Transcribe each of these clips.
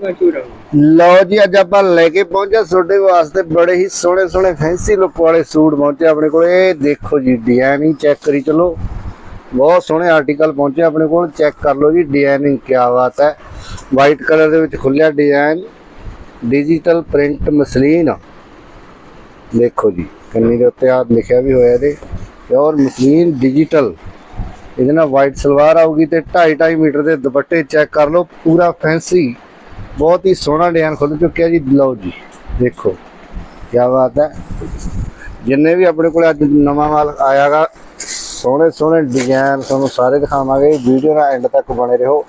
ਪੂਰਾ ਝੂੜਾ ਲਓ ਜੀ, ਅੱਜ ਆਪਾਂ ਲੈ ਕੇ ਪਹੁੰਚਿਆ ਤੁਹਾਡੇ ਵਾਸਤੇ ਬੜੇ ਹੀ ਸੋਹਣੇ ਸੋਹਣੇ ਫੈਂਸੀ ਲੁੱਕ ਵਾਲੇ ਸੂਟ ਪਹੁੰਚੇ ਆਪਣੇ ਕੋਲ। ਇਹ ਦੇਖੋ ਜੀ ਡਿਜ਼ਾਈਨਿੰਗ ਚੈੱਕ ਕਰੀ ਚਲੋ। ਬਹੁਤ ਸੋਹਣੇ ਆਰਟੀਕਲ ਪਹੁੰਚੇ ਆਪਣੇ ਕੋਲ। ਚੈੱਕ ਕਰ ਲਓ ਜੀ ਡਿਜ਼ਾਈਨਿੰਗ ਕੀ ਬਾਤ ਹੈ। ਵਾਈਟ ਕਲਰ ਦੇ ਵਿੱਚ ਖੁੱਲਿਆ ਡਿਜ਼ਾਈਨ ਡਿਜੀਟਲ ਪ੍ਰਿੰਟ ਮਸਲੀਨ ਦੇਖੋ ਜੀ, ਕੰਨੀ ਦੇ ਉੱਤੇ ਆ ਲਿਖਿਆ ਵੀ ਹੋਇਆ ਇਹਦੇ। ਪਿਓਰ ਮਸਲੀਨ ਡਿਜੀਟਲ ਇਹਦੇ ਨਾਲ ਵਾਈਟ ਸਲਵਾਰ ਆਊਗੀ ਤੇ 2.5 2.5 ਮੀਟਰ ਦੇ ਦੁਪੱਟੇ ਚੈੱਕ ਕਰ ਲਓ। ਪੂਰਾ ਫੈਂਸੀ ਬਹੁਤ ਹੀ ਸੋਹਣਾ ਡਿਜ਼ਾਈਨ ਖੁੱਲ ਚੁੱਕਿਆ ਜੀ ਲਓ ਜੀ ਦੇਖੋ ਕੀ ਬਾਤ ਹੈ ਜਿੰਨੇ ਵੀ ਆਪਣੇ ਕੋਲ ਅੱਜ ਨਵਾਂ ਮਾਲ ਆਇਆਗਾ ਸੋਹਣੇ ਸੋਹਣੇ ਡਿਜ਼ਾਈਨ ਤੁਹਾਨੂੰ ਸਾਰੇ ਦਿਖਾਵਾਂਗੇ ਵੀਡੀਓ ਨਾਲ ਐਂਡ ਤੱਕ ਬਣੇ ਰਹੋ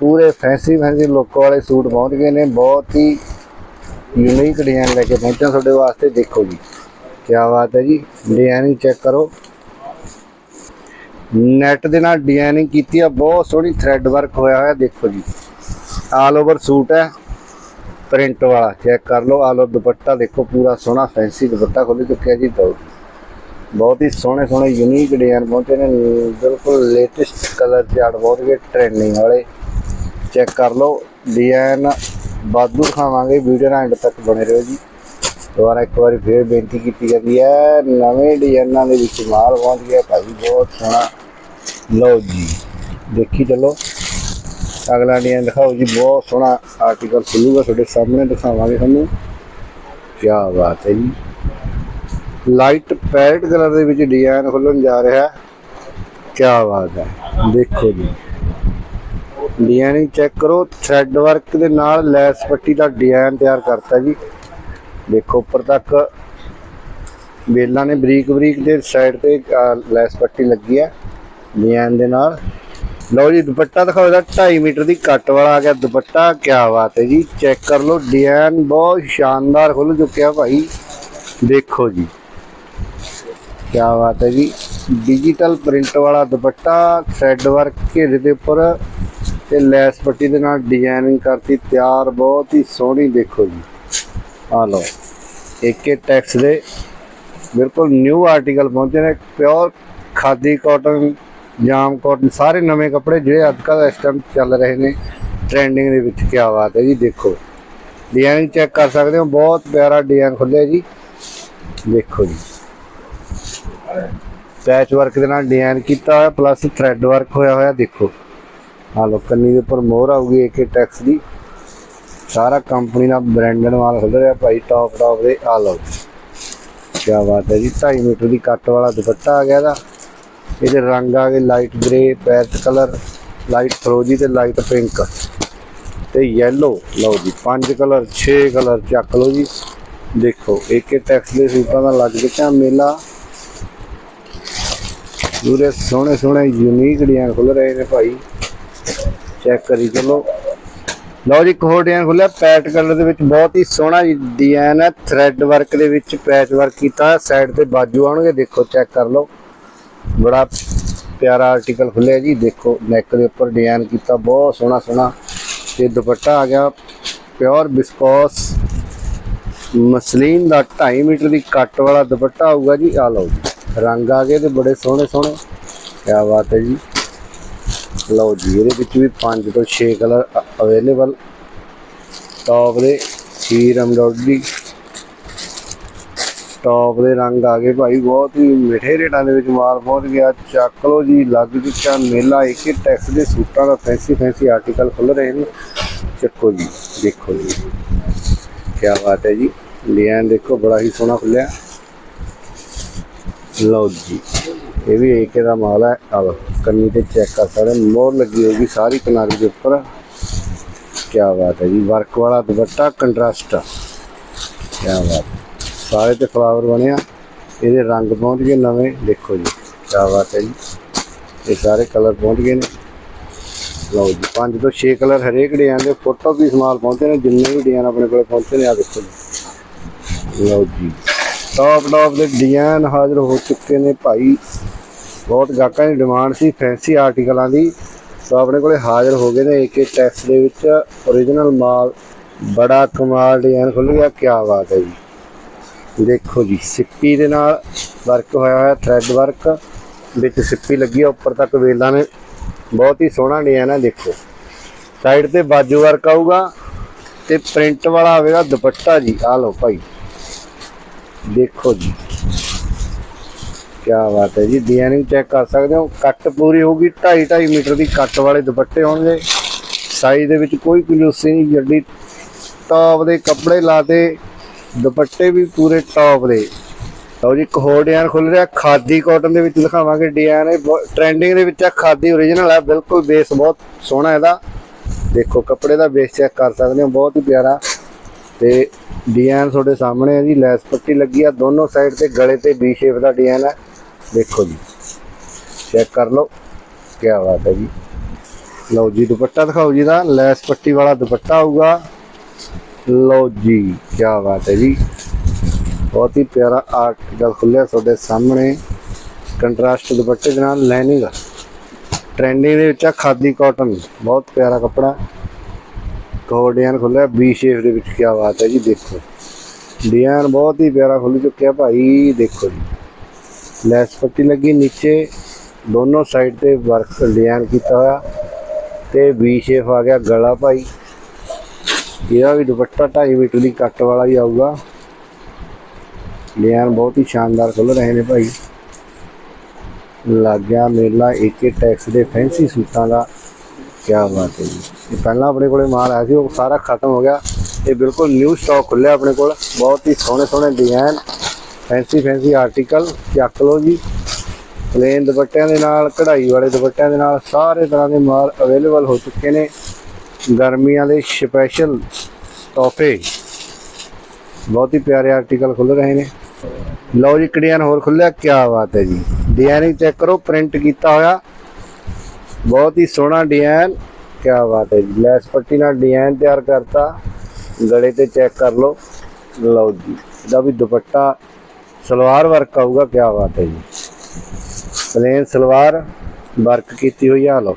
ਪੂਰੇ ਫੈਂਸੀ ਫੈਂਸੀ ਲੁੱਕ ਵਾਲੇ ਸੂਟ ਪਹੁੰਚ ਗਏ ਨੇ ਬਹੁਤ ਹੀ ਯੂਨੀਕ ਡਿਜ਼ਾਈਨ ਲੈ ਕੇ ਪਹੁੰਚੇ ਹਾਂ ਤੁਹਾਡੇ ਵਾਸਤੇ ਦੇਖੋ ਜੀ ਕੀ ਬਾਤ ਹੈ ਜੀ ਡਿਜ਼ਾਈਨਿੰਗ ਚੈੱਕ ਕਰੋ ਨੈਟ ਦੇ ਨਾਲ ਡਿਜ਼ਾਈਨਿੰਗ ਕੀਤੀ ਆ ਬਹੁਤ ਸੋਹਣੀ ਥ੍ਰੈਡ ਵਰਕ ਹੋਇਆ ਹੋਇਆ ਦੇਖੋ ਜੀ ਆਲ ਓਵਰ ਸੂਟ ਹੈ। ਪ੍ਰਿੰਟ ਵਾਲਾ ਚੈੱਕ ਕਰ ਲਓ। ਆਲ ਓਵਰ ਦੁਪੱਟਾ ਦੇਖੋ, ਪੂਰਾ ਸੋਹਣਾ ਫੈਂਸੀ ਦੁਪੱਟਾ ਖੁੱਲ ਚੁੱਕਿਆ ਜੀ ਦੋ ਬਹੁਤ ਹੀ ਸੋਹਣੇ ਸੋਹਣੇ ਯੂਨੀਕ ਡਿਜ਼ਾਈਨ ਪਹੁੰਚੇ ਨੇ। ਬਿਲਕੁਲ ਲੇਟੈਸਟ ਕਲਰ ਚਾਰਟ ਬਹੁਤ ਹੀ ਟ੍ਰੈਂਡਿੰਗ ਵਾਲੇ। ਚੈੱਕ ਕਰ ਲਓ। ਡਿਜ਼ਾਈਨ ਬਾਦੂ ਖਾਵਾਂਗੇ ਵੀਡੀਓ ਨਾਲ ਐਂਡ ਤੱਕ ਬਣੇ ਰਹੋ ਜੀ। ਦੁਬਾਰਾ ਇੱਕ ਵਾਰੀ ਫੇਰ ਬੇਨਤੀ ਕੀਤੀ ਜਾਂਦੀ ਹੈ, ਨਵੇਂ ਡਿਜ਼ਾਈਨਾਂ ਦੇ ਵਿੱਚ ਮਾਲ ਪਹੁੰਚ ਗਿਆ ਭਾਈ, ਬਹੁਤ ਸੋਹਣਾ। ਲਓ ਜੀ। ਦੇਖੀ ਚਲੋ। ਅਗਲਾ ਡਿਜ਼ਾਈਨ ਦਿਖਾਓ ਜੀ, ਬਹੁਤ ਸੋਹਣਾ ਆਰਟੀਕਲ ਖੁੱਲੂਗਾ, ਤੁਹਾਡੇ ਸਾਹਮਣੇ ਦਿਖਾਵਾਂਗੇ ਤੁਹਾਨੂੰ। ਕੀ ਬਾਤ ਹੈ ਜੀ। ਲਾਈਟ ਪੈਰਟ ਕਲਰ ਦੇ ਵਿੱਚ ਡਿਜ਼ਾਈਨ ਖੁੱਲਣ ਜਾ ਰਿਹਾ। ਕੀ ਬਾਤ ਹੈ, ਦੇਖੋ ਜੀ। ਡਿਜ਼ਾਈਨਿੰਗ ਚੈੱਕ ਕਰੋ ਥ੍ਰੈਡ ਵਰਕ ਦੇ ਨਾਲ ਲੈਸ ਪੱਟੀ ਦਾ ਡਿਜ਼ਾਈਨ ਤਿਆਰ ਕਰਤਾ ਜੀ। ਦੇਖੋ, ਉੱਪਰ ਤੱਕ ਵੇਲਾਂ ਨੇ ਬਰੀਕ ਬਰੀਕ ਦੇ ਸਾਈਡ ਤੇ ਲੈਸ ਪੱਟੀ ਲੱਗੀ ਹੈ। ਡਿਜ਼ਾਈਨ ਦੇ ਨਾਲ ਲਓ ਜੀ, ਦੁਪੱਟਾ ਦਿਖਾਓ ਇਹਦਾ 2.5 ਮੀਟਰ ਦੀ ਕੱਟ ਵਾਲਾ ਆ ਗਿਆ ਦੁਪੱਟਾ, ਕਿਆ ਬਾਤ ਹੈ ਜੀ। ਚੈੱਕ ਕਰ ਲਓ, ਡਿਜ਼ਾਈਨ ਬਹੁਤ ਸ਼ਾਨਦਾਰ ਖੁੱਲ ਚੁੱਕਿਆ ਭਾਈ। ਦੇਖੋ ਜੀ, ਕਿਆ ਬਾਤ ਹੈ ਜੀ। ਡਿਜੀਟਲ ਪ੍ਰਿੰਟ ਵਾਲਾ ਦੁਪੱਟਾ ਥ੍ਰੈਡ ਵਰਕ ਘੇਰੇ ਦੇ ਉੱਪਰ ਤੇ ਲੈਸ ਪੱਟੀ ਦੇ ਨਾਲ ਡਿਜ਼ਾਈਨਿੰਗ ਕਰਤੀ, ਤਿਆਰ, ਬਹੁਤ ਹੀ ਸੋਹਣੀ, ਦੇਖੋ ਜੀ। ਆ ਲਓ ਏਕੇ ਟੈਕਸ ਦੇ ਬਿਲਕੁਲ ਨਿਊ ਆਰਟੀਕਲ ਪਹੁੰਚੇ ਨੇ pure khadi cotton jam cotton ਸਾਰੇ ਨਵੇਂ ਕੱਪੜੇ ਜਿਹੜੇ ਅੱਜ ਕੱਲ੍ਹ ਇਸ ਟਾਈਮ ਚੱਲ ਰਹੇ ਨੇ ਟ੍ਰੈਂਡਿੰਗ ਦੇ ਵਿੱਚ ਕੀ ਬਾਤ ਹੈ ਜੀ, ਦੇਖੋ। ਡਿਜ਼ਾਈਨ ਚੈੱਕ ਕਰ ਸਕਦੇ ਹੋ, ਬਹੁਤ ਪਿਆਰਾ ਡਿਜ਼ਾਈਨ ਖੁੱਲਿਆ ਜੀ। ਦੇਖੋ ਜੀ। ਪੈਚ ਵਰਕ ਦੇ ਨਾਲ ਡਿਜ਼ਾਈਨ ਕੀਤਾ ਹੋਇਆ ਪਲੱਸ ਥ੍ਰੈਡ ਵਰਕ ਹੋਇਆ ਹੋਇਆ, ਦੇਖੋ। ਆ ਲੋ ਕੰਨੀ ਦੇ ਉੱਪਰ ਮੋਹਰ ਆਊਗੀ ਏਕੇ ਟੈਕਸ ਦੀ। ਸਾਰਾ ਕੰਪਨੀ ਦਾ ਬ੍ਰਾਂਡਡ ਮਾਲ ਖੁੱਲ ਰਿਹਾ ਭਾਈ ਟੌਪ ਟੌਪ ਦੇ, ਆ ਲਓ। ਕੀ ਬਾਤ ਹੈ ਜੀ 2.5 ਮੀਟਰ ਦੀ ਕੱਟ ਵਾਲਾ ਦੁਪੱਟਾ ਆ ਗਿਆ ਇਹਦਾ। ਇਹਦੇ ਰੰਗ ਆ ਗਏ light grey parrot colour light ਫਰੋਜੀ ਤੇ ਲਾਈਟ ਪਿੰਕ ਤੇ ਯੈਲੋ ਲਓ ਜੀ, ਪੰਜ ਕਲਰ 6 ਕਲਰ ਚੱਕ ਲਓ ਜੀ। ਦੇਖੋ ਏਕੇ ਟੈਕਸ ਦੇ ਸੂਟਾਂ ਦਾ ਲੱਗ ਚੁੱਕਿਆ ਮੇਲਾ। ਪੂਰੇ ਸੋਹਣੇ ਸੋਹਣੇ ਯੂਨੀਕ ਡਿਜ਼ਾਈਨ ਖੁੱਲ ਰਹੇ ਨੇ ਭਾਈ। ਚੈੱਕ ਕਰੀ ਚਲੋ। ਲਓ ਜੀ, ਇੱਕ ਹੋਰ ਡਿਜ਼ਾਈਨ ਖੁੱਲਿਆ ਪੈਟ ਕਲਰ ਦੇ ਵਿੱਚ ਬਹੁਤ ਹੀ ਸੋਹਣਾ ਡਿਜ਼ਾਈਨ ਹੈ। ਥ੍ਰੈਡ ਵਰਕ ਦੇ ਵਿੱਚ ਪੈਚ ਵਰਕ ਕੀਤਾ ਸਾਈਡ ਤੇ ਬਾਜੂ ਆਉਣਗੇ, ਦੇਖੋ ਚੈੱਕ ਕਰ ਲਓ। ਬੜਾ ਪਿਆਰਾ ਆਰਟੀਕਲ ਖੁੱਲਿਆ ਜੀ। ਦੇਖੋ ਨੈਕ ਦੇ ਉੱਪਰ ਡਿਜ਼ਾਈਨ ਕੀਤਾ, ਬਹੁਤ ਸੋਹਣਾ ਸੋਹਣਾ। ਤੇ ਦੁਪੱਟਾ ਆ ਗਿਆ ਪਿਓਰ ਬਿਸਕੋਸ ਮਸਲੀਨ ਦਾ 2.5 ਮੀਟਰ ਦੀ ਕੱਟ ਵਾਲਾ ਦੁਪੱਟਾ ਆਊਗਾ ਜੀ। ਆ ਲਓ ਜੀ, ਰੰਗ ਆ ਗਏ ਤੇ ਬੜੇ ਸੋਹਣੇ ਸੋਹਣੇ। ਕੀ ਬਾਤ ਹੈ ਜੀ। ਲਓ ਜੀ, ਇਹਦੇ ਵਿੱਚ ਵੀ 5 ਤੋਂ 6 ਕਲਰ ਅਵੇਲੇਬਲ ਟੌਪ ਦੇ ਸੀਰ ਐਮਬ੍ਰੋਇਡਰੀ ਟੌਪ ਦੇ ਰੰਗ ਆ ਗਏ ਭਾਈ ਬਹੁਤ ਹੀ ਮਿੱਠੇ ਰੇਟਾਂ ਦੇ ਵਿੱਚ ਮਾਲ ਪਹੁੰਚ ਗਿਆ। ਚੱਕ ਲਓ ਜੀ ਲੱਗ ਚੁੱਕਾ ਮੇਲਾ ਇੱਕ ਇੱਕ ਟੈਕਸ ਦੇ ਸੂਟਾਂ ਦਾ ਫੈਂਸੀ ਫੈਂਸੀ ਆਰਟੀਕਲ ਖੁੱਲ ਰਹੇ ਨੇ। ਚੱਕੋ ਜੀ ਦੇਖੋ ਜੀ। ਕੀ ਬਾਤ ਹੈ ਜੀ। ਡਿਜ਼ਾਈਨ ਦੇਖੋ ਬੜਾ ਹੀ ਸੋਹਣਾ ਖੁੱਲਿਆ ਲਓ ਜੀ ਇਹ ਵੀ ਏਕੇ ਦਾ ਮਾਲ ਹੈ। ਆਹ ਕੰਨੀ ਤੇ ਚੈੱਕ ਕਰ ਸਕਦੇ ਹੋ, ਮੋਹਰ ਲੱਗੀ ਹੋਗੀ ਸਾਰੀ ਕਿਨਾਰੀ ਦੇ ਉੱਪਰ। ਕੀ ਬਾਤ ਹੈ ਜੀ ਵਰਕ ਵਾਲਾ ਦੁਪੱਟਾ ਕੰਟਰਾਸਟ ਕੀ ਬਾਤ ਸਾਰੇ ਤੇ ਫਲਾਵਰ ਬਣਿਆ ਇਹਦੇ ਰੰਗ ਪਹੁੰਚ ਗਏ ਨਵੇਂ। ਦੇਖੋ ਜੀ ਕੀ ਬਾਤ ਹੈ ਜੀ। ਇਹ ਸਾਰੇ ਕਲਰ ਪਹੁੰਚ ਗਏ ਨੇ। ਲਓ ਜੀ, ਪੰਜ ਤੋਂ 6 ਕਲਰ ਹਰੇਕ ਡਿਜ਼ਾਈਨ ਦੇ ਫੋਟੋ ਵੀ ਸਮਾਲ ਪਹੁੰਚੇ ਨੇ, ਜਿੰਨੇ ਵੀ ਡਿਜ਼ਾਈਨ ਆਪਣੇ ਕੋਲ ਪਹੁੰਚੇ ਨੇ ਆ ਦੇਖੋ ਜੀ। ਲਓ ਜੀ ਟੌਪ ਟੌਪ ਦੇ ਡਿਜ਼ਾਈਨ ਹਾਜ਼ਰ ਹੋ ਚੁੱਕੇ ਨੇ ਭਾਈ। ਬਹੁਤ ਗਾਹਕਾਂ ਦੀ ਡਿਮਾਂਡ ਸੀ ਫੈਂਸੀ ਆਰਟੀਕਲਾਂ ਦੀ। ਸੋ ਆਪਣੇ ਕੋਲੇ ਹਾਜ਼ਰ ਹੋ ਗਏ ਨੇ ਇੱਕ ਇੱਕ ਟੈਕਸ ਦੇ ਵਿੱਚ। Origignal ਮਾਲ, ਬੜਾ ਕਮਾਲ ਡਿਜ਼ਾਈਨ ਖੁੱਲ ਗਿਆ ਕੀ ਬਾਤ ਹੈ ਜੀ। ਦੇਖੋ ਜੀ, ਸਿੱਪੀ ਦੇ ਨਾਲ ਵਰਕ ਹੋਇਆ ਹੋਇਆ ਥ੍ਰੈਡ ਵਰਕ ਵਿੱਚ ਸਿੱਪੀ ਲੱਗੀ ਹੈ ਉੱਪਰ ਤੱਕ ਵੇਲਾਂ ਨੇ, ਬਹੁਤ ਹੀ ਸੋਹਣਾ ਡਿਜ਼ਾਈਨ ਹੈ, ਦੇਖੋ। ਸਾਈਡ ਤੇ ਬਾਜੂ ਵਰਕ ਆਊਗਾ ਤੇ ਪ੍ਰਿੰਟ ਵਾਲਾ ਆਵੇਗਾ ਦੁਪੱਟਾ ਜੀ ਆ ਲਓ ਭਾਈ। ਦੇਖੋ ਜੀ ਕੀ ਬਾਤ ਹੈ ਜੀ ਡਿਜ਼ਾਈਨਿੰਗ ਚੈੱਕ ਕਰ ਸਕਦੇ ਹੋ ਕੱਟ ਪੂਰੀ ਹੋਊਗੀ 2.5 2.5 ਮੀਟਰ ਦੀ ਕੱਟ ਵਾਲੇ ਦੁਪੱਟੇ ਹੋਣਗੇ। ਸਾਈਜ਼ ਦੇ ਵਿੱਚ ਕੋਈ ਕੰਜੂਸੀ ਨਹੀਂ ਜੱਡੀ ਟੌਪ ਦੇ ਕੱਪੜੇ ਲਾਤੇ ਦੁਪੱਟੇ ਵੀ ਪੂਰੇ ਟੌਪ ਦੇ। ਲਓ ਜੀ, ਇੱਕ ਹੋਰ ਡਿਜ਼ਾਈਨ ਖੁੱਲ ਰਿਹਾ, ਖਾਦੀ ਕਾਟਨ ਦੇ ਵਿੱਚ ਦਿਖਾਵਾਂਗੇ ਡਿਜ਼ਾਈਨ ਇਹ ਟ੍ਰੈਂਡਿੰਗ ਦੇ ਵਿੱਚ ਆ, ਖਾਦੀ ਓਰੀਜਨਲ ਆ, ਬਿਲਕੁਲ ਬੇਸ ਬਹੁਤ ਸੋਹਣਾ ਇਹਦਾ। ਦੇਖੋ, ਕੱਪੜੇ ਦਾ ਬੇਸ ਚੈੱਕ ਕਰ ਸਕਦੇ ਹੋ, ਬਹੁਤ ਹੀ ਪਿਆਰਾ। ਤੇ ਡਿਜ਼ਾਈਨ ਤੁਹਾਡੇ ਸਾਹਮਣੇ ਆ ਜੀ, ਲੈਸ ਪੱਟੀ ਲੱਗੀ ਆ, ਦੋਨੋਂ ਸਾਈਡ ਤੇ ਗਲੇ ਤੇ ਵੀ ਸ਼ੇਪ ਦਾ ਡਿਜ਼ਾਈਨ ਹੈ ਦੇਖੋ ਜੀ ਚੈੱਕ ਕਰ ਲਓ ਕੀ ਬਾਤ ਹੈ ਜੀ। ਲਓ ਜੀ, ਦੁਪੱਟਾ ਦਿਖਾਓ ਜੀ ਦਾ, ਲੈਸ ਪੱਟੀ ਵਾਲਾ ਦੁਪੱਟਾ ਆਊਗਾ। ਲਓ ਜੀ ਕੀ ਬਾਤ ਹੈ ਜੀ। ਬਹੁਤ ਹੀ ਪਿਆਰਾ ਆਰਟੀਕਲ ਖੁੱਲਿਆ ਤੁਹਾਡੇ ਸਾਹਮਣੇ। ਕੰਟਰਾਸਟ ਦੁਪੱਟੇ ਦੇ ਨਾਲ ਲਾਈਨਿੰਗ ਟ੍ਰੈਂਡਿੰਗ ਦੇ ਵਿੱਚ ਆ ਖਾਦੀ ਕਾਟਨ ਬਹੁਤ ਪਿਆਰਾ ਕੱਪੜਾ। ਕੋਡੀਅਨ ਖੁੱਲਿਆ ਬੀ ਸ਼ੇਪ ਦੇ ਵਿੱਚ ਕੀ ਬਾਤ ਹੈ ਜੀ, ਦੇਖੋ। ਡਿਜ਼ਾਈਨ ਬਹੁਤ ਹੀ ਪਿਆਰਾ ਖੁੱਲ ਚੁੱਕਿਆ ਭਾਈ, ਦੇਖੋ ਜੀ। ਲੈਸ ਪੱਟੀ ਲੱਗੀ ਨੀਚੇ। ਦੋਨੋਂ ਸਾਈਡ ਤੇ ਵਰਕ ਡਿਜ਼ਾਈਨ ਕੀਤਾ ਹੋਇਆ। ਤੇ ਬੀ ਸ਼ੇਪ ਆ ਗਿਆ ਗਲਾ ਭਾਈ। ਇਹਦਾ ਵੀ ਦੁਪੱਟਾ 2.5 ਮੀਟਰ ਦੀ ਕੱਟ ਵਾਲਾ ਹੀ ਆਊਗਾ। ਡਿਜ਼ਾਈਨ ਬਹੁਤ ਹੀ ਸ਼ਾਨਦਾਰ ਖੁੱਲ ਰਹੇ ਨੇ ਭਾਈ। ਲੱਗ ਗਿਆ ਮੇਲਾ ਏਕੇ ਟੈਕਸ ਦੇ ਫੈਂਸੀ ਸੂਟਾਂ ਦਾ। ਕੀ ਬਾਤ ਹੈ ਜੀ। ਇਹ ਪਹਿਲਾਂ ਆਪਣੇ ਕੋਲੇ ਮਾਲ ਆਇਆ ਸੀ, ਉਹ ਸਾਰਾ ਖਤਮ ਹੋ ਗਿਆ। ਇਹ ਬਿਲਕੁਲ ਨਿਊ ਸਟਾਕ ਖੁੱਲਿਆ ਆਪਣੇ ਕੋਲ। ਬਹੁਤ ਹੀ ਸੋਹਣੇ ਸੋਹਣੇ ਡਿਜ਼ਾਈਨ, ਫੈਂਸੀ ਫੈਂਸੀ ਆਰਟੀਕਲ ਚੱਕ ਲਓ ਜੀ। ਪਲੇਨ ਦੁਪੱਟਿਆਂ ਦੇ ਨਾਲ, ਕਢਾਈ ਵਾਲੇ ਦੁਪੱਟਿਆਂ ਦੇ ਨਾਲ ਸਾਰੇ ਤਰ੍ਹਾਂ ਦੇ ਮਾਲ ਅਵੇਲੇਬਲ ਹੋ ਚੁੱਕੇ ਨੇ। ਗਰਮੀਆਂ ਦੇ ਸਪੈਸ਼ਲ ਤੋਹਫੇ। ਬਹੁਤ ਹੀ ਪਿਆਰੇ ਆਰਟੀਕਲ ਖੁੱਲ ਰਹੇ ਨੇ। ਲਓ ਜੀ ਕੜੀਆਂ ਹੋਰ ਖੁੱਲਿਆ ਕੀ ਬਾਤ ਹੈ ਜੀ। ਡਿਜ਼ਾਈਨਿੰਗ ਚੈੱਕ ਕਰੋ ਪ੍ਰਿੰਟ ਕੀਤਾ ਹੋਇਆ। ਬਹੁਤ ਹੀ ਸੋਹਣਾ ਡਿਜ਼ਾਈਨ ਕੀ ਬਾਤ ਹੈ ਜੀ। ਲੈਸ ਪੱਟੀ ਨਾਲ ਡਿਜ਼ਾਈਨ ਤਿਆਰ ਕਰਤਾ। ਗਲੇ ਤੇ ਚੈੱਕ ਕਰ ਲਓ। ਲਓ ਜੀ, ਇਹਦਾ ਵੀ ਦੁਪੱਟਾ ਸਲਵਾਰ ਵਰਕ ਆਊਗਾ। ਕੀ ਬਾਤ ਹੈ ਜੀ। ਪਲੇਨ ਸਲਵਾਰ ਵਰਕ ਕੀਤੀ ਹੋਈ ਆ ਲਓ।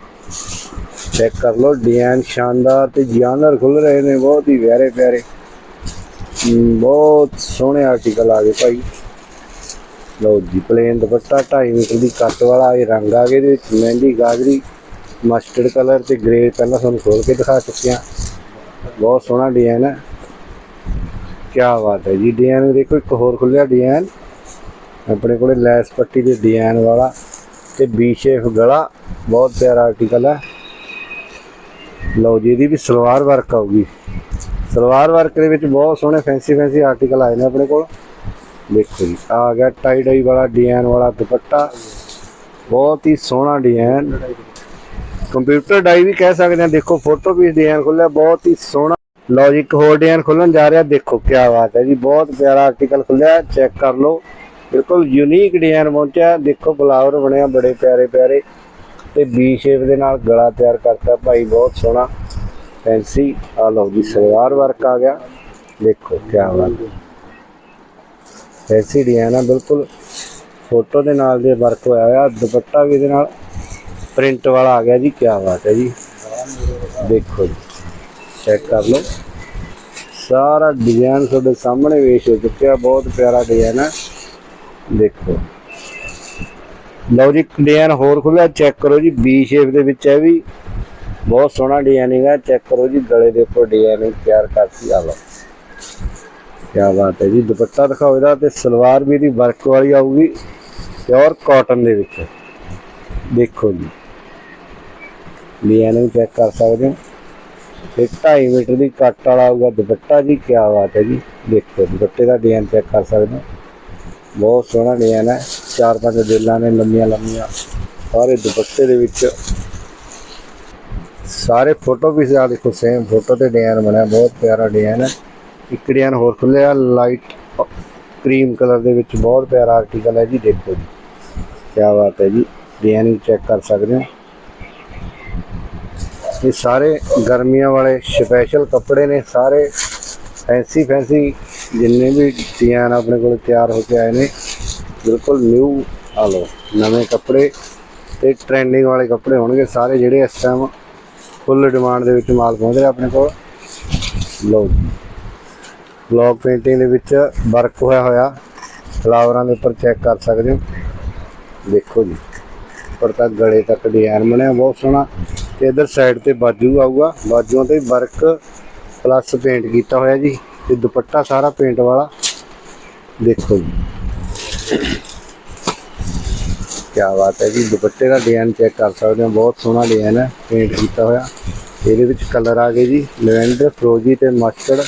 ਚੈੱਕ ਕਰ ਲਓ। ਡਿਜ਼ਾਈਨ ਸ਼ਾਨਦਾਰ ਤੇ ਜਾਨਰ ਖੁੱਲ ਰਹੇ ਨੇ, ਬਹੁਤ ਹੀ ਪਿਆਰੇ। ਪਿਆਰੇ ਬਹੁਤ ਸੋਹਣੇ ਆਰਟੀਕਲ ਆ ਗਏ ਭਾਈ। ਲਓ ਜੀ ਪਲੇਨ ਦੁਪੱਟਾ 2.5 ਮੀਟਰ ਦੀ ਕੱਟ ਵਾਲਾ, ਇਹ ਰੰਗ ਆ ਗਏ ਇਹਦੇ ਵਿੱਚ ਮਹਿੰਦੀ ਗਾਜਰੀ ਮਸਟਰਡ ਕਲਰ ਤੇ ਗ੍ਰੇ ਪਹਿਲਾਂ ਤੁਹਾਨੂੰ ਖੋਲ ਕੇ ਦਿਖਾ ਚੁੱਕੇ ਹਾਂ। ਬਹੁਤ ਸੋਹਣਾ ਡਿਜ਼ਾਈਨ ਹੈ। ਕੀ ਬਾਤ ਹੈ ਜੀ ਡਿਜ਼ਾਈਨ ਦੇਖੋ, ਇੱਕ ਹੋਰ ਖੁੱਲਿਆ ਡਿਜ਼ਾਈਨ ਆਪਣੇ ਕੋਲੇ ਲੈਸ ਪੱਟੀ ਦੇ ਡਿਜ਼ਾਈਨ ਵਾਲਾ ਤੇ ਬੀ ਸ਼ੇਪ ਗਲਾ, ਬਹੁਤ ਪਿਆਰਾ ਆਰਟੀਕਲ ਹੈ। ਲਓ ਜੀ, ਇਹਦੀ ਵੀ ਸਲਵਾਰ ਵਰਕ ਆਊਗੀ। ਸਲਵਾਰ ਵਰਕ ਦੇ ਵਿੱਚ ਬਹੁਤ ਸੋਹਣੇ ਫੈਂਸੀ ਫੈਂਸੀ ਆਰਟੀਕਲ ਆਏ ਨੇ ਆਪਣੇ ਕੋਲ। ਦੇਖੋ ਜੀ, ਆ ਗਿਆ ਟਾਈ ਡਾਈ ਵਾਲਾ ਡਿਜ਼ਾਈਨ ਵਾਲਾ ਦੁਪੱਟਾ। ਬਹੁਤ ਹੀ ਸੋਹਣਾ ਡਿਜ਼ਾਈਨ ਕੰਪਿਊਟਰ ਡਾਈ ਵੀ ਕਹਿ ਸਕਦੇ ਆ ਦੇਖੋ ਫੋਟੋ ਵੀ ਡਿਜ਼ਾਈਨ ਖੁੱਲਿਆ ਬਹੁਤ ਹੀ ਸੋਹਣਾ। ਲਓ ਜੀ, ਇੱਕ ਹੋਰ ਡਿਜ਼ਾਈਨ ਖੁੱਲਣ ਜਾ ਰਿਹਾ, ਦੇਖੋ ਕੀ ਬਾਤ ਹੈ ਜੀ, ਬਹੁਤ ਪਿਆਰਾ ਆਰਟੀਕਲ ਖੁੱਲਿਆ ਚੈੱਕ ਕਰ ਲਓ। ਬਿਲਕੁਲ ਯੂਨੀਕ ਡਿਜ਼ਾਈਨ ਪਹੁੰਚਿਆ, ਦੇਖੋ ਫਲਾਵਰ ਬਣਿਆ, ਬੜੇ ਪਿਆਰੇ ਪਿਆਰੇ। ਤੇ ਬੀ ਸ਼ੇਪ ਦੇ ਨਾਲ ਗਲਾ ਤਿਆਰ ਕਰਤਾ। ਭਾਈ ਬਹੁਤ ਸੋਹਣਾ ਫੈਂਸੀ ਆ ਲਓ ਜੀ, ਸਲਵਾਰ ਵਰਕ ਆ ਗਿਆ। ਦੇਖੋ ਕੀ ਬਾਤ। ਫੈਂਸੀ ਡਿਜ਼ਾਈਨ ਆ, ਬਿਲਕੁਲ। ਫੋਟੋ ਦੇ ਨਾਲ ਦੇ ਵਰਕ ਹੋਇਆ ਹੋਇਆ, ਦੁਪੱਟਾ ਵੀ ਇਹਦੇ ਨਾਲ ਪ੍ਰਿੰਟ ਵਾਲਾ ਆ ਗਿਆ ਜੀ ਕੀ ਬਾਤ ਹੈ ਜੀ। ਦੇਖੋ ਜੀ ਚੈੱਕ ਕਰ ਲਓ। ਸਾਰਾ ਡਿਜ਼ਾਈਨ ਤੁਹਾਡੇ ਸਾਹਮਣੇ ਵੇਸ਼ ਹੋ ਚੁੱਕਿਆ, ਬਹੁਤ ਪਿਆਰਾ ਡਿਜ਼ਾਈਨ ਹੈ ਦੇਖੋ। ਲਓ ਜੀ, ਡਿਜ਼ਾਈਨ ਹੋਰ ਖੁੱਲਿਆ ਚੈੱਕ ਕਰੋ ਜੀ ਬੀ ਸ਼ੇਪ ਦੇ ਵਿੱਚ ਹੈ ਵੀ। ਬਹੁਤ ਸੋਹਣਾ ਡਿਜ਼ਾਈਨਿੰਗ ਹੈ ਚੈੱਕ ਕਰੋ ਜੀ, ਗਲੇ ਦੇ ਉੱਪਰ ਡਿਜ਼ਾਈਨਿੰਗ ਤਿਆਰ ਕਰਤੀ ਆ ਲਓ। ਕੀ ਬਾਤ ਹੈ ਜੀ, ਦੁਪੱਟਾ ਦਿਖਾਓ ਇਹਦਾ ਤੇ ਸਲਵਾਰ ਵੀ ਇਹਦੀ ਵਰਕ ਵਾਲੀ ਆਊਗੀ ਪਿਓਰ ਕਾਟਨ ਦੇ ਵਿੱਚ। ਦੇਖੋ ਜੀ ਡਿਜ਼ਾਈਨਿੰਗ ਚੈੱਕ ਕਰ ਸਕਦੇ ਹੋ। ਤੇ 2.5 ਮੀਟਰ ਦੀ ਕੱਟ ਵਾਲਾ ਆਊਗਾ ਦੁਪੱਟਾ ਜੀ ਕੀ ਬਾਤ ਹੈ ਜੀ, ਦੇਖੋ ਦੁਪੱਟੇ ਦਾ ਡਿਜ਼ਾਈਨ ਚੈੱਕ ਕਰ ਸਕਦੇ ਹੋ। ਬਹੁਤ ਸੋਹਣਾ ਡਿਜ਼ਾਈਨ ਹੈ। ਚਾਰ ਪੰਜ ਦਿਲਾਂ ਨੇ ਲੰਮੀਆਂ ਲੰਮੀਆਂ। ਸਾਰੇ ਦੁਪੱਟੇ ਦੇ ਵਿੱਚ। ਸਾਰੇ ਫੋਟੋ ਵੀ ਆ ਦੇਖੋ ਸੇਮ ਫੋਟੋ ਤੇ ਡਿਜ਼ਾਈਨ ਬਣਿਆ। ਬਹੁਤ ਪਿਆਰਾ ਡਿਜ਼ਾਈਨ ਹੈ। ਇੱਕ ਡਿਜ਼ਾਈਨ ਹੋਰ ਖੁੱਲਿਆ ਲਾਈਟ ਕਰੀਮ ਕਲਰ ਦੇ ਵਿੱਚ ਬਹੁਤ ਪਿਆਰਾ ਆਰਟੀਕਲ ਹੈ ਜੀ, ਦੇਖੋ ਜੀ। ਕੀ ਬਾਤ ਹੈ ਜੀ। ਡਿਜ਼ਾਈਨਿੰਗ ਚੈੱਕ ਕਰ ਸਕਦੇ ਹੋ। ਇਹ ਸਾਰੇ ਗਰਮੀਆਂ ਵਾਲੇ ਸਪੈਸ਼ਲ ਕੱਪੜੇ ਨੇ। ਸਾਰੇ ਫੈਂਸੀ ਫੈਂਸੀ ਜਿੰਨੇ ਵੀ ਡਿਜ਼ਾਈਨ ਆਪਣੇ ਕੋਲ ਤਿਆਰ ਹੋ ਕੇ ਆਏ ਨੇ, ਬਿਲਕੁਲ ਨਿਊ ਆ ਲਓ, ਨਵੇਂ ਕੱਪੜੇ ਤੇ ਟ੍ਰੈਂਡਿੰਗ ਵਾਲੇ ਕੱਪੜੇ ਹੋਣਗੇ ਸਾਰੇ ਜਿਹੜੇ ਇਸ ਟਾਈਮ ਫੁੱਲ ਡਿਮਾਂਡ ਦੇ ਵਿੱਚ ਮਾਲ ਪਹੁੰਚ ਰਿਹਾ ਆਪਣੇ ਕੋਲ। ਲਓ ਜੀ ਬਲੌਕ ਪੇਂਟਿੰਗ ਦੇ ਵਿੱਚ ਵਰਕ ਹੋਇਆ ਹੋਇਆ ਫਲਾਵਰਾਂ ਦੇ ਉੱਪਰ ਚੈੱਕ ਕਰ ਸਕਦੇ ਹੋ। ਦੇਖੋ ਜੀ, ਉੱਪਰ ਤੱਕ ਗਲੇ ਤੱਕ ਡਿਜ਼ਾਈਨ ਬਣਿਆ, ਬਹੁਤ ਸੋਹਣਾ। ਤੇ ਇਧਰ ਸਾਈਡ ਤੇ ਬਾਜੂ ਆਊਗਾ, ਬਾਜੂਆਂ ਤੇ ਵਰਕ ਪਲੱਸ ਪੇਂਟ ਕੀਤਾ ਹੋਇਆ ਜੀ, ਤੇ ਦੁਪੱਟਾ ਸਾਰਾ ਪੇਂਟ ਵਾਲਾ। ਦੇਖੋ ਜੀ। ਕੀ ਬਾਤ ਹੈ ਜੀ, ਦੁਪੱਟੇ ਦਾ ਡਿਜ਼ਾਈਨ ਚੈੱਕ ਕਰ ਸਕਦੇ ਹੋ। ਬਹੁਤ ਸੋਹਣਾ ਡਿਜ਼ਾਈਨ ਹੈ ਪੇਂਟ ਕੀਤਾ ਹੋਇਆ। ਇਹਦੇ ਵਿੱਚ ਕਲਰ ਆ ਗਏ ਜੀ ਲੈਵੈਂਡਰ ਫਰੋਜੀ ਤੇ ਮਸਟਰਡ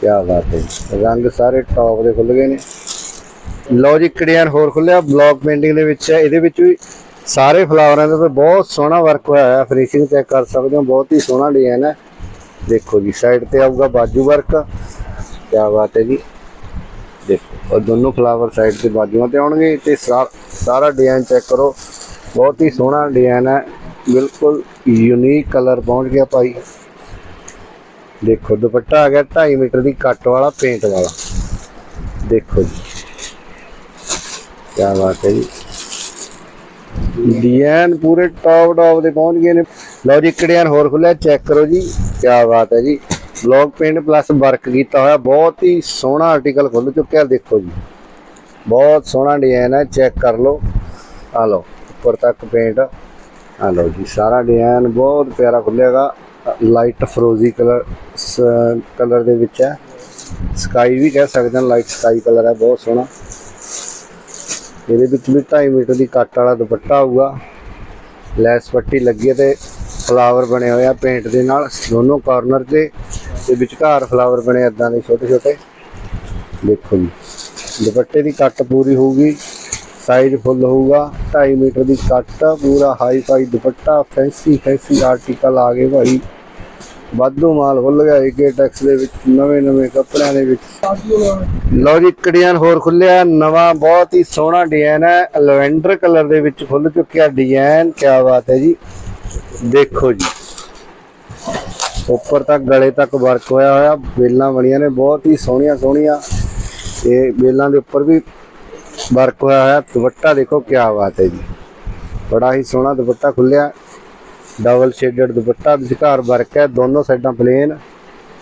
ਕੀ ਬਾਤ ਹੈ ਜੀ। ਰੰਗ ਸਾਰੇ ਟੌਪ ਦੇ ਖੁੱਲ ਗਏ ਨੇ। ਲਓ ਜੀ ਕੜਿਆਨ ਹੋਰ ਖੁੱਲਿਆ ਬਲੌਕ ਪੇਂਟਿੰਗ ਦੇ ਵਿੱਚ। ਹੈ ਇਹਦੇ ਵਿੱਚ ਵੀ ਸਾਰੇ ਫਲਾਵਰਾਂ ਦਾ ਉੱਤੇ ਬਹੁਤ ਸੋਹਣਾ ਵਰਕ ਹੋਇਆ ਹੈ ਫਿਨਿਸ਼ਿੰਗ ਚੈੱਕ ਕਰ ਸਕਦੇ ਹੋ, ਬਹੁਤ ਹੀ ਸੋਹਣਾ ਡਿਜ਼ਾਈਨ ਹੈ। ਦੇਖੋ ਜੀ ਸਾਈਡ ਤੇ ਆਊਗਾ ਬਾਜੂ ਵਰਕ। ਕੀ ਬਾਤ ਹੈ ਜੀ। ਦੇਖੋ, ਔਰ ਦੋਨੋਂ ਫਲਾਵਰ ਸਾਈਡ ਤੇ ਬਾਜੂਆਂ ਤੇ ਆਉਣਗੇ। ਤੇ ਸਾਰਾ ਡਿਜ਼ਾਈਨ ਚੈੱਕ ਕਰੋ। ਬਹੁਤ ਹੀ ਸੋਹਣਾ ਡਿਜ਼ਾਈਨ ਹੈ। ਬਿਲਕੁਲ ਯੂਨੀਕ ਕਲਰ ਪਹੁੰਚ ਗਿਆ ਭਾਈ। ਦੇਖੋ, ਦੁਪੱਟਾ ਆ ਗਿਆ 2.5 ਮੀਟਰ ਦੀ ਕੱਟ ਵਾਲਾ ਪੇਂਟ ਵਾਲਾ। ਦੇਖੋ ਜੀ। ਕੀ ਬਾਤ ਹੈ ਜੀ। ਡਿਜ਼ਾਈਨ ਪੂਰੇ ਟੌਪ ਟੌਪ ਦੇ ਪਹੁੰਚ ਗਏ ਨੇ। ਲਓ ਜੀ ਕੜਿਆਨ ਹੋਰ ਖੁੱਲਿਆ ਚੈੱਕ ਕਰੋ ਜੀ ਕੀ ਬਾਤ ਹੈ ਜੀ। ਬਲੌਕ ਪੇਂਟ ਪਲੱਸ ਵਰਕ ਕੀਤਾ ਹੋਇਆ, ਬਹੁਤ ਹੀ ਸੋਹਣਾ ਆਰਟੀਕਲ ਖੁੱਲ ਚੁੱਕਿਆ, ਦੇਖੋ ਜੀ। ਬਹੁਤ ਸੋਹਣਾ ਡਿਜ਼ਾਈਨ ਹੈ ਚੈੱਕ ਕਰ ਲਓ। ਆ ਲਓ, ਉੱਪਰ ਤੱਕ ਪੇਂਟ ਆ ਲਓ ਜੀ, ਸਾਰਾ ਡਿਜ਼ਾਈਨ ਬਹੁਤ ਪਿਆਰਾ ਖੁੱਲੇਗਾ ਲਾਈਟ ਫਰੋਜ਼ੀ ਕਲਰ ਕਲਰ ਦੇ ਵਿੱਚ ਹੈ। ਸਕਾਈ ਵੀ ਕਹਿ ਸਕਦੇ ਹਾਂ ਲਾਈਟ ਸਕਾਈ ਕਲਰ ਹੈ, ਬਹੁਤ ਸੋਹਣਾ। ਇਹਦੇ ਵਿੱਚ ਵੀ 2.5 ਮੀਟਰ ਦੀ ਕੱਟ ਵਾਲਾ ਦੁਪੱਟਾ ਆਊਗਾ। ਲੈਸ ਪੱਟੀ ਲੱਗੀ ਹੈ ਤੇ ਫਲਾਵਰ ਬਣੇ ਹੋਏ ਆ ਪੇਂਟ ਦੇ ਨਾਲ, ਦੋਨੋਂ ਕਾਰਨਰ ਤੇ ਤੇ ਵਿਚਕਾਰ ਫਲਾਵਰ ਬਣੇ ਇਦਾਂ ਦੇ ਛੋਟੇ ਛੋਟੇ। ਦੇਖੋ ਜੀ, ਦੁਪੱਟੇ ਦੀ ਕੱਟ ਪੂਰੀ ਹੋਊਗੀ ਸਾਈਜ਼ ਫੁੱਲ ਹੋਊਗਾ 2.5 ਮੀਟਰ ਦੀ ਕੱਟ, ਪੂਰਾ ਹਾਈ ਫਾਈ ਦੁਪੱਟਾ ਫੈਂਸੀ ਫੈਂਸੀ ਆਰਟੀਕਲ ਆ ਗਏ ਭਾਈ। ਵਾਧੂ ਮਾਲ ਖੁੱਲ ਗਿਆ ਏਕੇ ਟੈਕਸ ਦੇ ਵਿੱਚ, ਨਵੇਂ ਨਵੇਂ ਕੱਪੜਿਆਂ ਦੇ ਵਿੱਚ। ਲਓ ਜੀ ਕੜੀਆਂ ਹੋਰ ਖੁੱਲਿਆ ਨਵਾਂ, ਬਹੁਤ ਹੀ ਸੋਹਣਾ ਡਿਜ਼ਾਈਨ ਹੈ, ਲਵੈਂਡਰ ਕਲਰ ਦੇ ਵਿੱਚ ਖੁੱਲ ਚੁੱਕਿਆ ਡਿਜ਼ਾਈਨ ਕੀ ਬਾਤ ਹੈ ਜੀ। ਦੇਖੋ ਜੀ। ਉੱਪਰ ਤੱਕ ਗਲੇ ਤੱਕ ਵਰਕ ਹੋਇਆ ਹੋਇਆ। ਬੇਲਾਂ ਬਣੀਆਂ ਨੇ, ਬਹੁਤ ਹੀ ਸੋਹਣੀਆਂ ਸੋਹਣੀਆਂ। ਇਹ ਬੇਲਾਂ ਦੇ ਉੱਪਰ ਵੀ ਵਰਕ ਹੋਇਆ ਹੋਇਆ। ਦੁਪੱਟਾ ਦੇਖੋ ਕੀ ਬਾਤ ਹੈ ਜੀ। ਬੜਾ ਹੀ ਸੋਹਣਾ ਦੁਪੱਟਾ ਖੁੱਲਿਆ ਡਬਲ ਸ਼ੇਡਡ ਦੁਪੱਟਾ ਵਿਚਕਾਰ ਵਰਕ ਹੈ। ਦੋਨੋਂ ਸਾਈਡਾਂ ਪਲੇਨ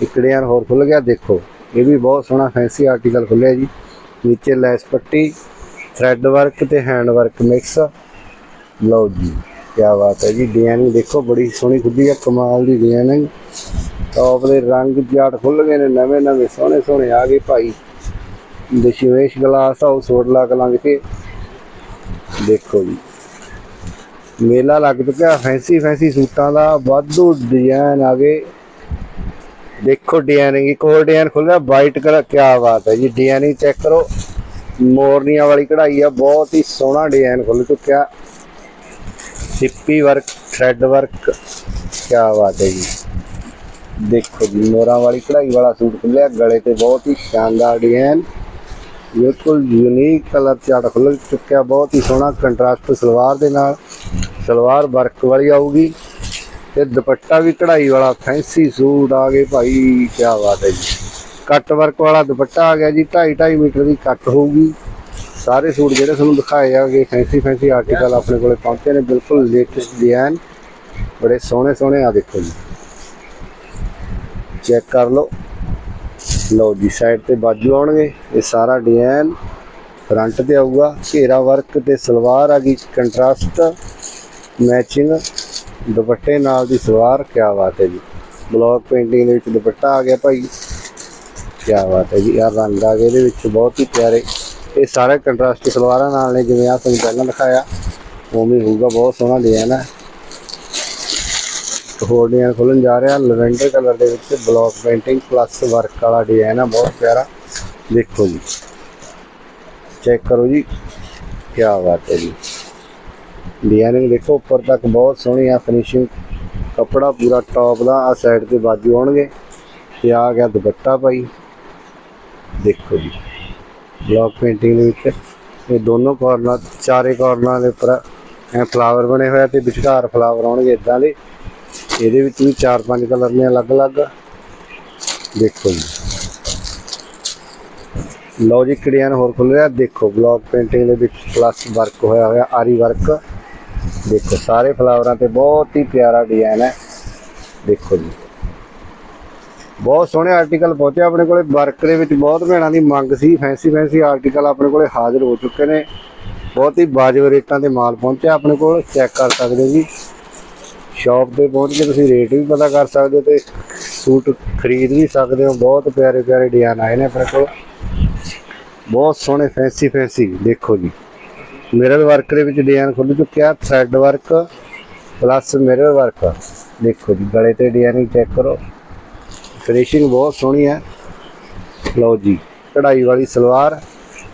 ਇਕੜਿਆਂ ਹੋਰ ਖੁੱਲ ਗਿਆ, ਦੇਖੋ। ਇਹ ਵੀ ਬਹੁਤ ਸੋਹਣਾ ਫੈਂਸੀ ਆਰਟੀਕਲ ਖੁੱਲਿਆ ਜੀ। ਨੀਚੇ ਲੈਸ ਪੱਟੀ ਥ੍ਰੈਡ ਵਰਕ ਤੇ ਹੈਂਡ ਵਰਕ ਮਿਕਸ ਲਓ ਜੀ। ਕੀ ਬਾਤ ਹੈ ਜੀ, ਡਿਜ਼ਾਈਨ ਦੇਖੋ, ਬੜੀ ਸੋਹਣੀ ਖੁੱਲੀ ਹੈ ਕਮਾਲ ਦੀ ਡਿਜ਼ਾਈਨ ਹੈ ਟੌਪ ਦੇ ਰੰਗ ਜਾਟ ਖੁੱਲ ਗਏ ਨੇ, ਨਵੇਂ ਨਵੇਂ, ਸੋਹਣੇ ਸੋਹਣੇ ਆ ਗਏ ਭਾਈ। ਦਸ਼ਮੇਸ਼ ਗਲਾਸ ਹਾਊਸ ਹੋਟਲਾ ਕਲਾਂ ਵਿਖੇ ਦੇਖੋ ਜੀ, ਮੇਲਾ ਲੱਗ ਚੁੱਕਿਆ ਫੈਂਸੀ ਫੈਂਸੀ ਸੂਟਾਂ ਦਾ, ਵਾਧੂ ਡਿਜ਼ਾਈਨ ਆ ਗਏ। ਦੇਖੋ ਡਿਜ਼ਾਈਨ ਇੱਕ ਹੋਰ ਡਿਜ਼ਾਈਨ ਖੁੱਲਿਆ ਵਾਈਟ ਕਲਰ ਕੀ ਬਾਤ ਹੈ ਜੀ ਡਿਜ਼ਾਈਨ ਚੈੱਕ ਕਰੋ। ਮੋਰਨੀਆਂ ਵਾਲੀ ਕਢਾਈ ਆ, ਬਹੁਤ ਹੀ ਸੋਹਣਾ ਡਿਜ਼ਾਈਨ ਖੁੱਲ ਚੁੱਕਿਆ। ਸਿੱਪੀ ਵਰਕ ਥ੍ਰੈਡ ਵਰਕ ਕੀ ਬਾਤ ਹੈ ਜੀ। ਦੇਖੋ ਜੀ ਮੋਰਾਂ ਵਾਲੀ ਕਢਾਈ ਵਾਲਾ ਸੂਟ ਖੁੱਲਿਆ ਗਲੇ ਤੇ ਬਹੁਤ ਹੀ ਸ਼ਾਨਦਾਰ ਡਿਜ਼ਾਈਨ ਬਿਲਕੁਲ ਯੂਨੀਕ ਕਲਰ ਚਾਟ ਖੁੱਲ ਚੁੱਕਿਆ, ਬਹੁਤ ਹੀ ਸੋਹਣਾ ਕੰਟਰਾਸਟ ਸਲਵਾਰ ਦੇ ਨਾਲ। ਸਲਵਾਰ ਵਰਕ ਵਾਲੀ ਆਊਗੀ। ਤੇ ਦੁਪੱਟਾ ਵੀ ਕਢਾਈ ਵਾਲਾ ਫੈਂਸੀ ਸੂਟ ਆ ਗਏ ਭਾਈ ਕੀ ਬਾਤ ਹੈ ਜੀ। ਕੱਟ ਵਰਕ ਵਾਲਾ ਦੁਪੱਟਾ ਆ ਗਿਆ ਜੀ 2.5 2.5 ਮੀਟਰ ਦੀ ਕੱਟ ਹੋਊਗੀ। ਸਾਰੇ ਸੂਟ ਜਿਹੜੇ ਤੁਹਾਨੂੰ ਦਿਖਾਏ ਜਾਗੇ ਫੈਂਸੀ ਫੈਂਸੀ ਆਰਟੀਕਲ ਆਪਣੇ ਕੋਲੇ ਪਹੁੰਚੇ ਨੇ, ਬਿਲਕੁਲ ਲੇਟੈਸਟ ਡਿਜ਼ਾਈਨ ਬੜੇ ਸੋਹਣੇ ਸੋਹਣੇ ਆ ਦੇਖੋ ਜੀ। ਚੈੱਕ ਕਰ ਲਓ। ਲਓ ਜੀ ਸਾਈਡ ਤੇ ਬਾਜੂ ਆਉਣਗੇ। ਇਹ ਸਾਰਾ ਡਿਜ਼ਾਈਨ ਫਰੰਟ ਤੇ ਆਊਗਾ। ਘੇਰਾ ਵਰਕ ਤੇ ਸਲਵਾਰ ਆ ਗਈ ਕੰਟਰਾਸਟ ਮੈਚਿੰਗ ਦੁਪੱਟੇ ਨਾਲ ਦੀ ਸਲਵਾਰ ਕੀ ਬਾਤ ਹੈ ਜੀ। ਬਲੌਕ ਪੇਂਟਿੰਗ ਦੇ ਵਿੱਚ ਦੁਪੱਟਾ ਆ ਗਿਆ ਭਾਈ। ਕੀ ਬਾਤ ਹੈ ਜੀ ਆ ਰੰਗ ਆ ਗਏ ਇਹਦੇ ਵਿੱਚ, ਬਹੁਤ ਹੀ ਪਿਆਰੇ। ਇਹ ਸਾਰੇ ਕੰਟਰਾਸਟ ਸਲਵਾਰਾਂ ਨਾਲ ਨੇ, ਜਿਵੇਂ ਆ ਤੁਹਾਨੂੰ ਪਹਿਲਾਂ ਦਿਖਾਇਆ। ਉਵੇਂ ਹੀ ਹੋਊਗਾ, ਬਹੁਤ ਸੋਹਣਾ ਡਿਜ਼ਾਈਨ ਹੈ। ਹੋਰ ਡਿਜ਼ਾਈਨ ਖੁੱਲਣ ਜਾ ਰਿਹਾ ਲਵੈਂਡਰ ਕਲਰ ਦੇ ਵਿੱਚ ਬਲੌਕ ਪੇਂਟਿੰਗ ਪਲੱਸ ਵਰਕ ਵਾਲਾ ਡਿਜ਼ਾਈਨ ਹੈ ਬਹੁਤ ਪਿਆਰਾ। ਦੇਖੋ ਜੀ। ਚੈੱਕ ਕਰੋ ਜੀ ਕੀ ਬਾਤ ਹੈ ਜੀ। ਡਿਜ਼ਾਈਨਿੰਗ ਦੇਖੋ, ਉੱਪਰ ਤੱਕ ਬਹੁਤ ਸੋਹਣੀ ਆ ਫਿਨਿਸ਼ਿੰਗ ਕੱਪੜਾ ਪੂਰਾ ਟੌਪ ਦਾ ਆ ਸਾਈਡ ਤੇ ਬਾਜੂ ਆਉਣਗੇ। ਤੇ ਆ ਗਿਆ ਦੁਪੱਟਾ ਭਾਈ। ਦੇਖੋ ਜੀ। ਬਲੌਕ ਪੇਂਟਿੰਗ ਦੇ ਵਿੱਚ। ਇਹ ਦੋਨੋਂ ਕਾਰਨਰ ਚਾਰੇ ਕਾਰਨਰਾਂ ਦੇ ਉੱਪਰ ਫਲਾਵਰ ਬਣੇ ਹੋਏ ਆ ਤੇ ਵਿਚਕਾਰ ਫਲਾਵਰ ਆਉਣਗੇ ਇਦਾਂ ਦੇ। ਇਹਦੇ ਵਿੱਚ ਵੀ ਚਾਰ ਪੰਜ ਕਲਰ ਨੇ ਅਲੱਗ-ਅਲੱਗ। ਦੇਖੋ ਜੀ। ਲਓ ਜੀ ਕੜੀਆਂ ਹੋਰ ਖੁੱਲ ਰਿਹਾ? ਦੇਖੋ ਬਲੌਕ ਪੇਂਟਿੰਗ ਦੇ ਵਿੱਚ ਪਲੱਸ ਵਰਕ ਹੋਇਆ ਹੋਇਆ, ਆਰੀ ਵਰਕ ਦੇਖੋ, ਸਾਰੇ ਫਲਾਵਰਾਂ ਤੇ ਬਹੁਤ ਹੀ ਪਿਆਰਾ ਡਿਜ਼ਾਈਨ ਹੈ। ਦੇਖੋ ਜੀ। ਬਹੁਤ ਸੋਹਣੇ ਆਰਟੀਕਲ ਪਹੁੰਚੇ ਆਪਣੇ ਕੋਲੇ। ਵਰਕ ਦੇ ਵਿੱਚ ਬਹੁਤ ਭੈਣਾਂ ਦੀ ਮੰਗ ਸੀ ਫੈਂਸੀ ਫੈਂਸੀ ਆਰਟੀਕਲ ਆਪਣੇ ਕੋਲੇ ਹਾਜ਼ਰ ਹੋ ਚੁੱਕੇ ਨੇ। ਬਹੁਤ ਹੀ ਵਾਜਬ ਰੇਟਾਂ ਤੇ ਮਾਲ ਪਹੁੰਚਿਆ ਆਪਣੇ ਕੋਲ ਚੈੱਕ ਕਰ ਸਕਦੇ ਹੋ ਜੀ। ਸ਼ਾਪ ਤੇ ਪਹੁੰਚ ਕੇ ਤੁਸੀਂ ਰੇਟ ਵੀ ਪਤਾ ਕਰ ਸਕਦੇ ਹੋ ਤੇ ਸੂਟ ਖਰੀਦ ਵੀ ਸਕਦੇ ਹੋ। ਬਹੁਤ ਪਿਆਰੇ ਪਿਆਰੇ ਡਿਜ਼ਾਈਨ ਆਏ ਨੇ ਆਪਣੇ ਕੋਲ। ਬਹੁਤ ਸੋਹਣੇ ਫੈਂਸੀ ਫੈਂਸੀ ਦੇਖੋ ਜੀ। ਮਿਰਰ ਵਰਕ ਦੇ ਵਿੱਚ ਡਿਜ਼ਾਈਨ ਖੁੱਲ ਚੁੱਕਿਆ thread work plus mirror work ਦੇਖੋ ਜੀ, ਗਲੇ ਤੇ ਡਿਜ਼ਾਈਨਿੰਗ ਚੈੱਕ ਕਰੋ। ਫਿਨਿਸ਼ਿੰਗ ਬਹੁਤ ਸੋਹਣੀ ਹੈ। ਲਓ ਜੀ, ਕਢਾਈ ਵਾਲੀ ਸਲਵਾਰ।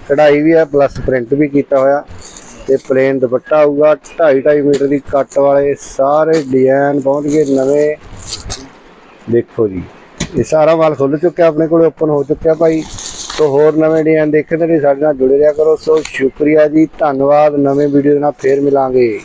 ਕਢਾਈ ਵੀ ਹੈ ਪਲੱਸ ਪ੍ਰਿੰਟ ਵੀ ਕੀਤਾ ਹੋਇਆ। ਤੇ ਪਲੇਨ ਦੁਪੱਟਾ ਆਊਗਾ 2.5 2.5 ਮੀਟਰ ਦੀ ਕੱਟ ਵਾਲੇ ਸਾਰੇ ਡਿਜ਼ਾਈਨ ਪਹੁੰਚ ਗਏ ਨਵੇਂ। ਦੇਖੋ ਜੀ, ਇਹ ਸਾਰਾ ਮਾਲ ਖੁੱਲ ਚੁੱਕਿਆ ਆਪਣੇ ਕੋਲ ਓਪਨ ਹੋ ਚੁੱਕਿਆ ਭਾਈ। ਸੋ ਹੋਰ ਨਵੇਂ ਡਿਜ਼ਾਈਨ ਦੇਖਣ ਦੇ ਲਈ ਸਾਡੇ ਨਾਲ ਜੁੜੇ ਰਿਹਾ ਕਰੋ। ਸੋ ਸ਼ੁਕਰੀਆ ਜੀ, ਧੰਨਵਾਦ। ਨਵੇਂ ਵੀਡੀਓ ਦੇ ਨਾਲ ਫੇਰ ਮਿਲਾਂਗੇ।